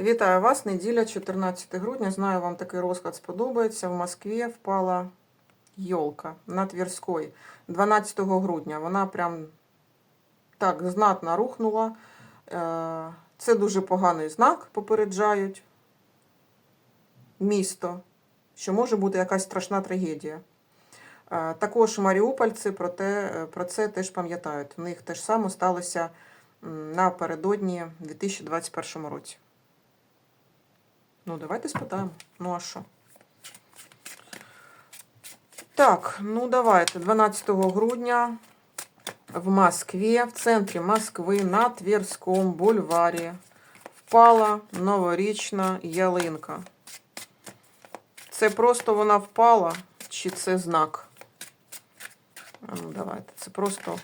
Вітаю вас, неділя, 14 грудня. Знаю, вам такий розклад сподобається. В Москві впала йолка на Тверської 12 грудня. Вона прям так знатно рухнула. Е, Це дуже поганий знак, попереджають місто, що може бути якась страшна трагедія. Е, Також маріупольці про, те, е, про це теж пам'ятають. В них те ж саме сталося напередодні 2021 році. Ну, давайте спитаємо. Ну, а що? Так, ну давайте. 12 грудня в Москві, в центрі Москви, на Тверському бульварі впала новорічна ялинка. Це просто вона впала, чи це знак? А ну, давайте. Це просто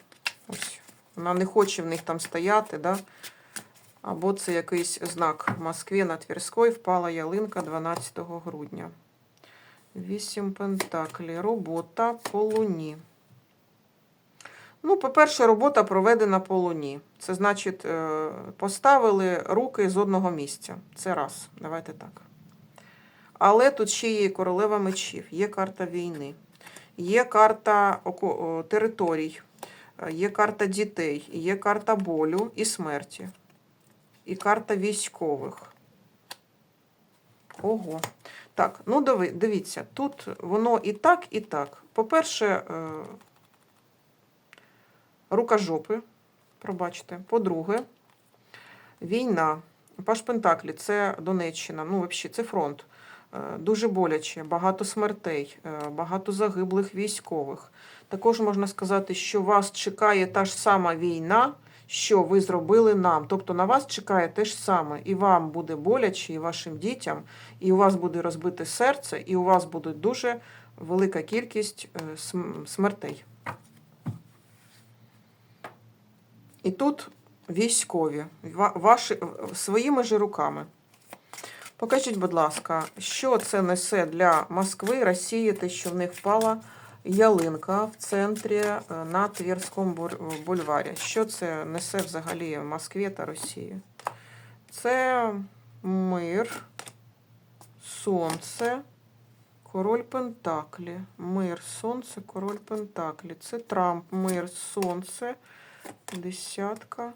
ось. Вона не хоче в них там стояти, да? Або це якийсь знак. В Москві на Тверській впала ялинка 12 грудня. Вісім пентаклі. Робота по луні. Ну, по-перше, робота проведена по луні. Це значить, е, поставили руки з одного місця. Це раз. Давайте так. Але тут ще є королева мечів, є карта війни, є карта територій, е, є карта дітей, є карта болю і смерті, і карта військових. Ого. Так, ну дивіться, тут воно і так, і так. По-перше, е, рукожопи, пробачте. По-друге, війна. Паш Пентаклі це Донеччина, ну, взагалі, це фронт. Е, Дуже боляче, багато смертей, е, багато загиблих військових. Також можна сказати, що вас чекає та ж сама війна, що ви зробили нам. Тобто на вас чекає те ж саме. І вам буде боляче, і вашим дітям, і у вас буде розбите серце, і у вас буде дуже велика кількість е, смертей. І тут військові, ваші, своїми же руками. Покажіть, будь ласка, що це несе для Москви, Росії, те, що в них впала ялинка в центрі е, на Тверському бульварі. Що це несе взагалі в Москві та Росії? Це мир, сонце, король Пентаклі. Мир, сонце, король Пентаклі. Це Трамп, мир, сонце, десятка,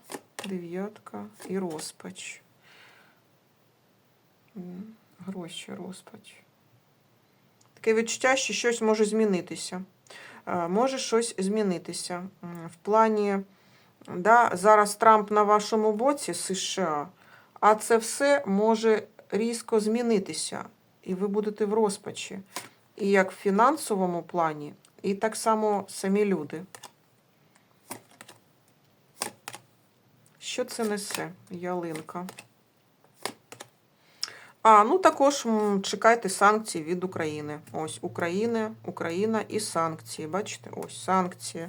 дев'ятка і розпач. Гроші, розпач. Таке відчуття, що щось може змінитися. Е, Може щось змінитися. В плані, да, зараз Трамп на вашому боці США, а це все може різко змінитися. І ви будете в розпачі. І як в фінансовому плані, і так само самі люди. Що це несе, ялинка? А, ну також чекайте санкції від України. Ось України, Україна і санкції. Бачите? Ось санкції.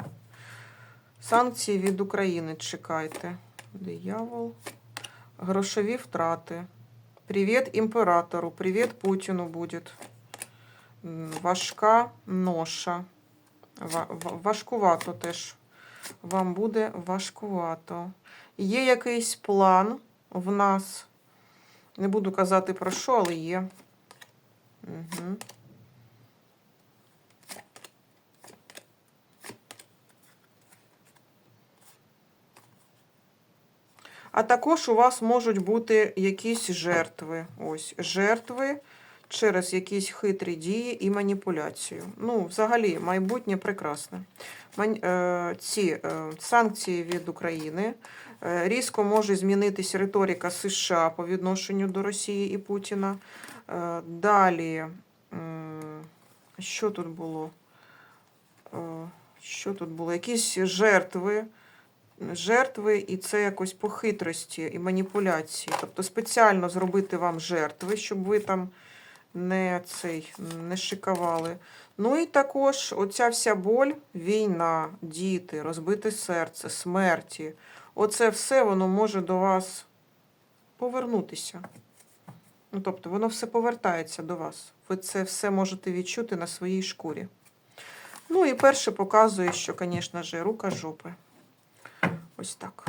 Санкції від України чекайте. Диявол. Грошові втрати. Привіт імператору. Привіт Путіну буде. Важка ноша. Ва- ва- Важкувато теж. Вам буде важкувато. Є якийсь план в нас. Не буду казати про що, але є. Угу. А також у вас можуть бути якісь жертви. Ось жертви через якісь хитрі дії і маніпуляцію. Ну, взагалі, майбутнє прекрасне. Е, Ці е, санкції від України. Е, Різко може змінитися риторика США по відношенню до Росії і Путіна. Е, Далі, що тут було? Е, Що тут було? Якісь жертви. Жертви, і це якось по хитрості і маніпуляції. Тобто спеціально зробити вам жертви, щоб ви там не, цей, не шикавали. Ну і також оця вся боль, війна, діти, розбите серце, смерті. Оце все воно може до вас повернутися. Ну, тобто, воно все повертається до вас. Ви це все можете відчути на своїй шкурі. Ну і перше показує, що, звісно ж, рука жопи. Ось так.